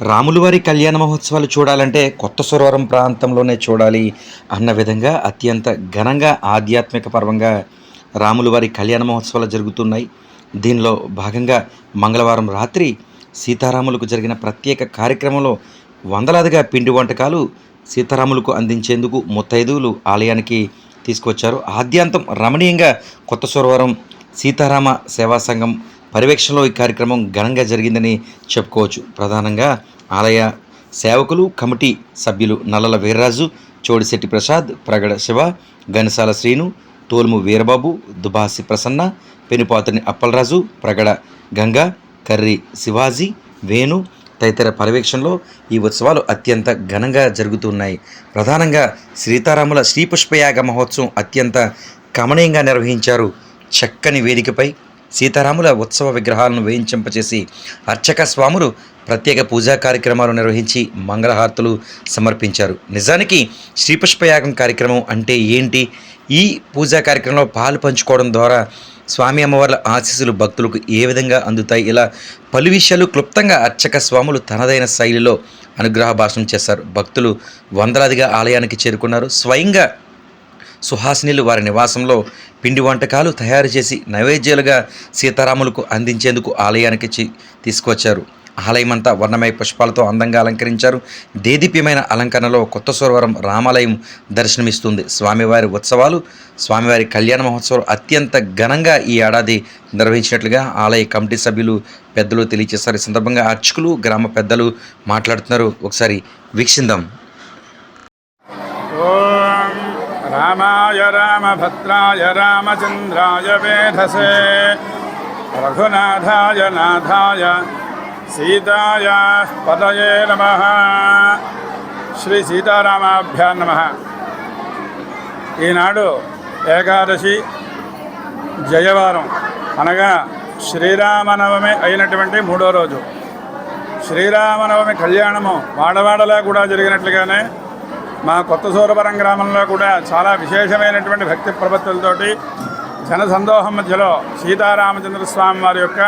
రాములవారి కళ్యాణ మహోత్సవాలు చూడాలంటే కొత్త సురవరం ప్రాంతంలోనే చూడాలి అన్న విధంగా అత్యంత ఘనంగా ఆధ్యాత్మిక పర్వంగా రాములవారి కళ్యాణ మహోత్సవాలు జరుగుతున్నాయి. దీనిలో భాగంగా మంగళవారం రాత్రి సీతారాములకు జరిగిన ప్రత్యేక కార్యక్రమంలో వందలాదిగా పిండి వంటకాలు సీతారాములకు అందించేందుకు ముత్తైదువులు ఆలయానికి తీసుకొచ్చారు ఆద్యాంతం రమణీయంగా కొత్త సురవరం సీతారామ సేవా సంఘం పర్యవేక్షణలో ఈ కార్యక్రమం ఘనంగా జరిగిందని చెప్పుకోవచ్చు. ప్రధానంగా ఆలయ సేవకులు కమిటీ సభ్యులు నల్లల వీర్రాజు చోడిశెట్టి ప్రసాద్ ప్రగడ శివ గణసాల శ్రీను తోలుము వీరబాబు దుబాసి ప్రసన్న పెనుపాతని అప్పలరాజు ప్రగడ గంగా కర్రి శివాజీ వేణు తదితర పర్యవేక్షణలో ఈ ఉత్సవాలు అత్యంత ఘనంగా జరుగుతున్నాయి. ప్రధానంగా సీతారాముల శ్రీపుష్పయాగ మహోత్సవం అత్యంత కమనీయంగా నిర్వహించారు. చక్కని వేదికపై సీతారాముల ఉత్సవ విగ్రహాలను వేయించింపచేసి అర్చక స్వాములు ప్రత్యేక పూజా కార్యక్రమాలు నిర్వహించి మంగళహారతులు సమర్పించారు. నిజానికి శ్రీపుష్పయాగం కార్యక్రమం అంటే ఏంటి? ఈ పూజా కార్యక్రమంలో పాలు పంచుకోవడం ద్వారా స్వామి అమ్మవార్ల ఆశీస్సులు భక్తులకు ఏ విధంగా అందుతాయి? ఇలా పలు విషయాలు క్లుప్తంగా అర్చక స్వాములు తనదైన శైలిలో అనుగ్రహ భాషణం చేశారు. భక్తులు వందలాదిగా ఆలయానికి చేరుకున్నారు. స్వయంగా సుహాసినిలు వారి నివాసంలో పిండి వంటకాలు తయారు చేసి నైవేద్యాలుగా సీతారాములకు అందించేందుకు ఆలయానికి చి- తీసుకొచ్చారు ఆలయమంతా వర్ణమయ పుష్పాలతో అందంగా అలంకరించారు. దేదీప్యమైన అలంకరణలో కొత్త సురవరం రామాలయం దర్శనమిస్తుంది. స్వామివారి ఉత్సవాలు స్వామివారి కళ్యాణ మహోత్సవాలు అత్యంత ఘనంగా ఈ ఏడాది నిర్వహించినట్లుగా ఆలయ కమిటీ సభ్యులు పెద్దలు తెలియజేశారు. ఈ సందర్భంగా అర్చకులు గ్రామ పెద్దలు మాట్లాడుతున్నారు. ఒకసారి వీక్షిందాం. रामाय रामभद्राय रामचन्द्राय वेधसे रघुनाथाय नाथाय सीताय पदये नमः శ్రీ సీతారామాభ్యా నమ ఈనాడు ఏకాదశి జయవారం అనగా శ్రీరామనవమి అయినటువంటి మూడో రోజు శ్రీరామనవమి కళ్యాణము వాడవాడలా కూడా జరిగినట్లుగానే మా కొత్త సూరపురం గ్రామంలో కూడా చాలా విశేషమైనటువంటి భక్తి ప్రవర్తులతోటి జన సందోహం మధ్యలో సీతారామచంద్ర స్వామి వారి యొక్క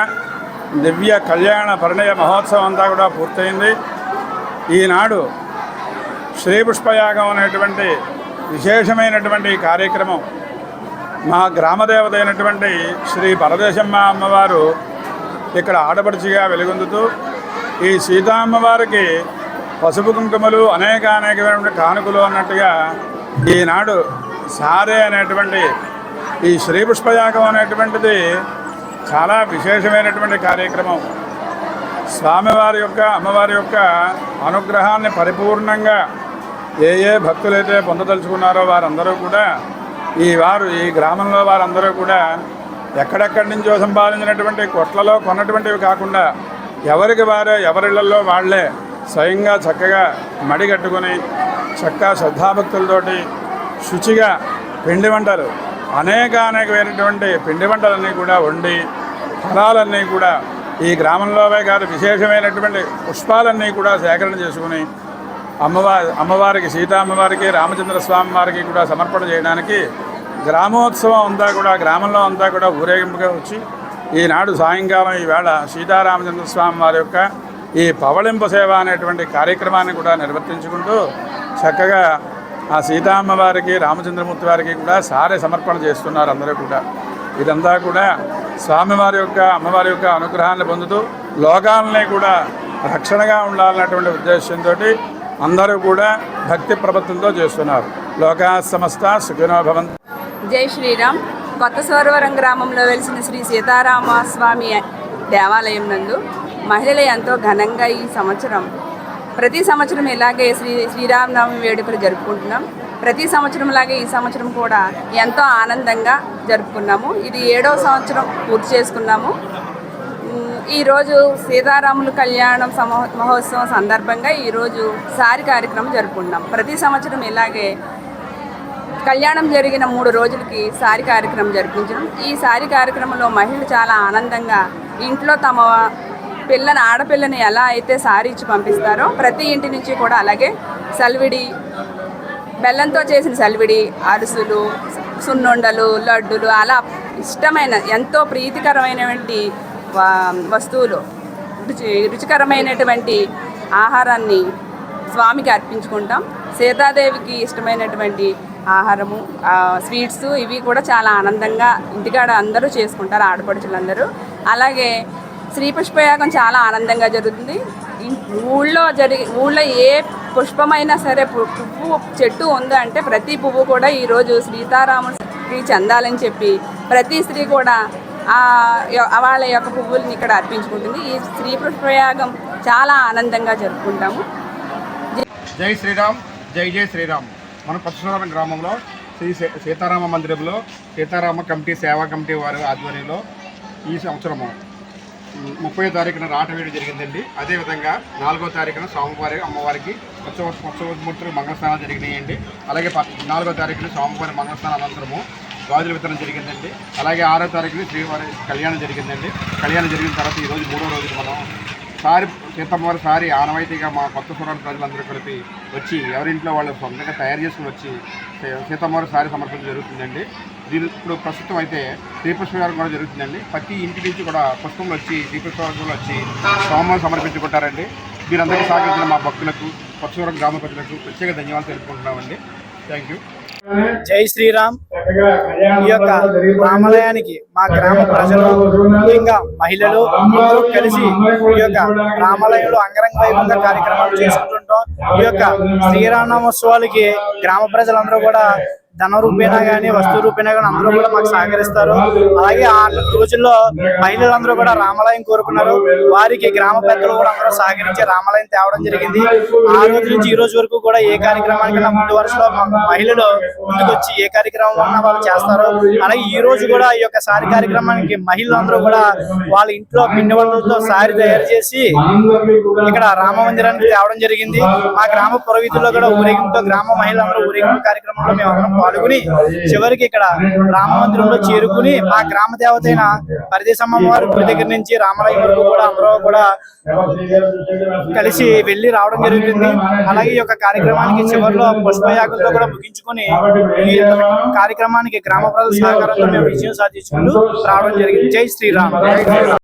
దివ్య కళ్యాణ పరిణయ మహోత్సవం అంతా కూడా పూర్తయింది. ఈనాడు శ్రీ పుష్పయాగం అనేటువంటి విశేషమైనటువంటి కార్యక్రమం మా గ్రామదేవత అయినటువంటి శ్రీ పరదేశమ్మ అమ్మవారు ఇక్కడ ఆడపడుచుగా వెలుగొందుతూ ఈ సీతామ్మవారికి పసుపు కుంకుమలు అనేక అనేకమైనటువంటి కానుకలు అన్నట్టుగా ఈనాడు సారే అనేటువంటి ఈ శ్రీ పుష్పయాగం అనేటువంటిది చాలా విశేషమైనటువంటి కార్యక్రమం. స్వామివారి యొక్క అమ్మవారి యొక్క అనుగ్రహాన్ని పరిపూర్ణంగా ఏ ఏ భక్తులైతే పొందదలుచుకున్నారో వారందరూ కూడా ఈ వారు ఈ గ్రామంలో వారందరూ కూడా ఎక్కడెక్కడి నుంచో సంపాదించినటువంటి కొట్లలో కొన్నటువంటివి కాకుండా ఎవరికి వారే ఎవరిళ్ళలో వాళ్ళే స్వయంగా చక్కగా మడి కట్టుకొని చక్కగా శ్రద్ధాభక్తులతోటి శుచిగా పిండి వంటలు అనేక అనేకమైనటువంటి పిండి వంటలన్నీ కూడా వండి ఫలాలన్నీ కూడా ఈ గ్రామంలోవే కాదు విశేషమైనటువంటి పుష్పాలన్నీ కూడా సేకరణ చేసుకుని అమ్మవారి అమ్మవారికి సీతా అమ్మవారికి రామచంద్ర స్వామి వారికి కూడా సమర్పణ చేయడానికి గ్రామోత్సవం అంతా కూడా గ్రామంలో అంతా కూడా ఊరేగింపుగా వచ్చి ఈనాడు సాయంకాలం ఈవేళ సీతారామచంద్ర స్వామి వారి యొక్క ఈ పవళింపు సేవ అనేటువంటి కార్యక్రమాన్ని కూడా నిర్వర్తించుకుంటూ చక్కగా ఆ సీతామ్మ వారికి రామచంద్రమూర్తి వారికి కూడా సారే సమర్పణ చేస్తున్నారు అందరూ కూడా. ఇదంతా కూడా స్వామివారి యొక్క అమ్మవారి యొక్క అనుగ్రహాన్ని పొందుతూ లోకాలని కూడా రక్షణగా ఉండాలన్నటువంటి ఉద్దేశంతో అందరూ కూడా భక్తి ప్రపత్తులతో చేస్తున్నారు. లోకా సమస్త సుఖినో జై శ్రీరామ్. కొత్త సోరవరం గ్రామంలో వెలిసిన శ్రీ సీతారామ స్వామి దేవాలయం నందు మహిళలు ఎంతో ఘనంగా ఈ సంవత్సరం ప్రతి సంవత్సరం ఇలాగే శ్రీ శ్రీరామనవమి వేడుకలు జరుపుకుంటున్నాం. ప్రతి సంవత్సరం లాగే ఈ సంవత్సరం కూడా ఎంతో ఆనందంగా జరుపుకున్నాము. ఇది ఏడవ సంవత్సరం పూర్తి చేసుకున్నాము. ఈరోజు సీతారాములు కళ్యాణం సమో మహోత్సవం సందర్భంగా ఈరోజు సారి కార్యక్రమం జరుపుకుంటున్నాం. ప్రతి సంవత్సరం ఇలాగే కళ్యాణం జరిగిన మూడు రోజులకి సారి కార్యక్రమం జరిపించడం. ఈ సారి కార్యక్రమంలో మహిళలు చాలా ఆనందంగా ఇంట్లో తమ పిల్లని ఆడపిల్లని ఎలా అయితే సారీ ఇచ్చి పంపిస్తారో ప్రతి ఇంటి నుంచి కూడా అలాగే సల్విడి బెల్లంతో చేసిన సల్విడి అరుసులు సున్నుండలు లడ్డులు అలా ఇష్టమైన ఎంతో ప్రీతికరమైనటువంటి వస్తువులు రుచి రుచికరమైనటువంటి ఆహారాన్ని స్వామికి అర్పించుకుంటాం. సీతాదేవికి ఇష్టమైనటువంటి ఆహారము స్వీట్స్ ఇవి కూడా చాలా ఆనందంగా ఇంటికాడ అందరూ చేసుకుంటారు ఆడపడుచులందరూ. అలాగే శ్రీ పుష్పయాగం చాలా ఆనందంగా జరుగుతుంది. ఊళ్ళో జరిగి ఊళ్ళో ఏ పుష్పమైనా సరే పువ్వు చెట్టు ఉంది అంటే ప్రతి పువ్వు కూడా ఈరోజు సీతారాముడికి చెందాలని చెప్పి ప్రతి స్త్రీ కూడా వాళ్ళ యొక్క పువ్వుల్ని ఇక్కడ అర్పించుకుంటుంది. ఈ శ్రీ పుష్పయాగం చాలా ఆనందంగా జరుపుకుంటాము. జై శ్రీరామ్ జై జై శ్రీరామ్. మన పరశురామ గ్రామంలో శ్రీ సీతారామ మందిరంలో సీతారామ కమిటీ సేవా కమిటీ వారి ఆధ్వర్యంలో ఈ సంవత్సరము ముప్పై తారీఖున రాట వేయడం జరిగిందండి అదేవిధంగా నాలుగో తారీఖున స్వామివారి అమ్మవారికి ఉత్సవ ఉత్సవమూర్తులు మంగళస్నానాలు జరిగినాయండి. అలాగే ప- నాలుగో తారీఖున స్వామివారి మంగళస్నాన అనంతరము గాజుల వితరణ జరిగిందండి. అలాగే ఆరో తారీఖున శ్రీవారి కళ్యాణం జరిగిందండి. కళ్యాణం జరిగిన తర్వాత ఈరోజు మూడో రోజు మనం సారి సీతమ్మవారి సారి ఆనవాయితీగా మా కొత్త సురాల ప్రజలందరూ కలిపి వచ్చి ఎవరింట్లో వాళ్ళు సొంతంగా తయారు చేసుకుని వచ్చి సీతమ్మవారి సారి సమర్పించడం జరుగుతుందండి. దీని ఇప్పుడు ప్రస్తుతం అయితే శ్రీపుష్పవారం కూడా జరుగుతుందండి. ప్రతి ఇంటి నుంచి కూడా పుష్పంలో వచ్చి శ్రీపుష్పవారం వచ్చి సోమవారం సమర్పించుకుంటారండి మీరందరికీ సహకరించిన మా భక్తులకు కొత్తసూరం గ్రామ ప్రజలకు ప్రత్యేక ధన్యవాదాలు తెలుపుకుంటున్నామండి. థ్యాంక్ యూ జై శ్రీరామ్. ఈ యొక్క రామాలయానికి మా గ్రామ ప్రజలు ముఖ్యంగా మహిళలు అందరూ కలిసి ఈ యొక్క రామాలయంలో అంగరంగ వైభవంగా కార్యక్రమాలు చేసుకుంటుంటాం. ఈ యొక్క శ్రీరామోత్సవాలకి గ్రామ ప్రజలందరూ కూడా ధన రూపేణా కానీ వస్తు రూపేణా కానీ అందరూ కూడా మాకు సహకరిస్తారు. అలాగే ఆ రోజుల్లో మహిళలందరూ కూడా రామాలయం కోరుకున్నారు. వారికి గ్రామ పెద్దలు కూడా అందరూ సహకరించి రామాలయం తేవడం జరిగింది. ఆ రోజు నుంచి ఈ రోజు వరకు కూడా ఏ కార్యక్రమానికైనా ముందు వరుసలో మహిళలు ముందుకొచ్చి ఏ కార్యక్రమం అన్నా వాళ్ళు చేస్తారు. అలాగే ఈ రోజు కూడా ఈ యొక్క సారి కార్యక్రమానికి మహిళలందరూ కూడా వాళ్ళ ఇంట్లో పిండి వంటలతో సారి తయారు చేసి ఇక్కడ రామ మందిరానికి తేవడం జరిగింది. మా గ్రామ పురోహితుల్లో కూడా ఊరేగింపుతో గ్రామ మహిళలందరూ ఊరేగింపు కార్యక్రమంలో మేము అందరం పాల్గొని చివరికి ఇక్కడ రామ మందిరంలో చేరుకుని మా గ్రామ దేవత అయిన పరిదేశమ్మ వారి గుడి దగ్గర నుంచి రామాలయం వరకు కూడా అమరావు కూడా కలిసి వెళ్ళి రావడం జరుగుతుంది. అలాగే ఈ యొక్క కార్యక్రమానికి చివరిలో పుష్పయాగంతో కూడా ముగించుకొని ఈ కార్యక్రమానికి గ్రామ ప్రజల సహకారంతో మేము విజయం సాధించుకుంటూ రావడం జరిగింది. జై శ్రీరామ్.